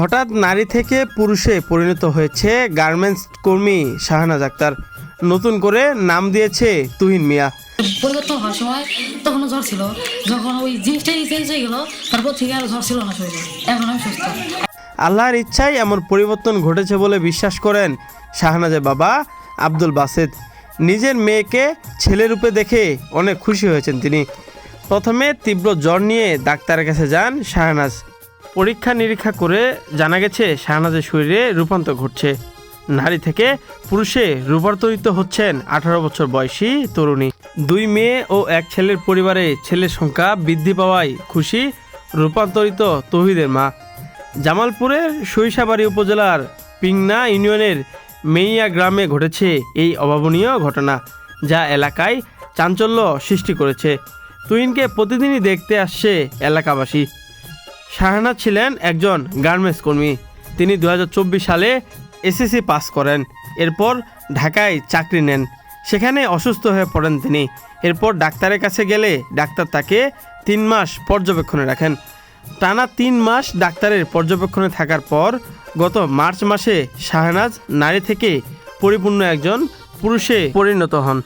হঠাৎ নারী থেকে পুরুষে পরিণত হয়েছে গার্মেন্টস কর্মী শাহনাজ আক্তার। নতুন করে নাম দিয়েছে তুহিন মিয়া। পরিবর্তন হওয়ার সময় তখনও জ্বর ছিল। যখন ওই জিনিসটাই চেঞ্জ হয়ে গেল তারপর থেকে আর জ্বর ছিল না শরীরে। এখন আমি সুস্থ। আল্লাহর ইচ্ছায় এমন পরিবর্তন ঘটেছে বলে বিশ্বাস করেন শাহনাজের বাবা আব্দুল বাসেদ। নিজের মেয়েকে ছেলেরূপে দেখে অনেক খুশি হয়েছেন তিনি। প্রথমে তীব্র জ্বর নিয়ে ডাক্তারের কাছে যান শাহনাজ। পরীক্ষা নিরীক্ষা করে জানা গেছে, শাহনাজের শরীরে রূপান্তর ঘটছে। নারী থেকে পুরুষে রূপান্তরিত হচ্ছেন আঠারো বছর বয়সী তরুণী। দুই মেয়ে ও এক ছেলের পরিবারে ছেলের সংখ্যা বৃদ্ধি পাওয়ায় খুশি রূপান্তরিত তহিদের মা। জামালপুরের সরিষাবাড়ি উপজেলার পিংনা ইউনিয়নের মেইয়া গ্রামে ঘটেছে এই অভাবনীয় ঘটনা, যা এলাকায় চাঞ্চল্য সৃষ্টি করেছে। তুহিনকে প্রতিদিনই দেখতে আসছে এলাকাবাসী। শাহানা ছিলেন একজন গার্মেন্টস কর্মী। তিনি দু হাজার চব্বিশ সালে এসএসসি পাস করেন। এরপর ঢাকায় চাকরি নেন। সেখানে অসুস্থ হয়ে পড়েন তিনি। এরপর ডাক্তারের কাছে গেলে ডাক্তার তাকে তিন মাস পর্যবেক্ষণে রাখেন। টানা তিন মাস ডাক্তারের পর্যবেক্ষণে থাকার পর গত মার্চ মাসে শাহনাজ নারী থেকে পরিপূর্ণ একজন পুরুষে পরিণত হন।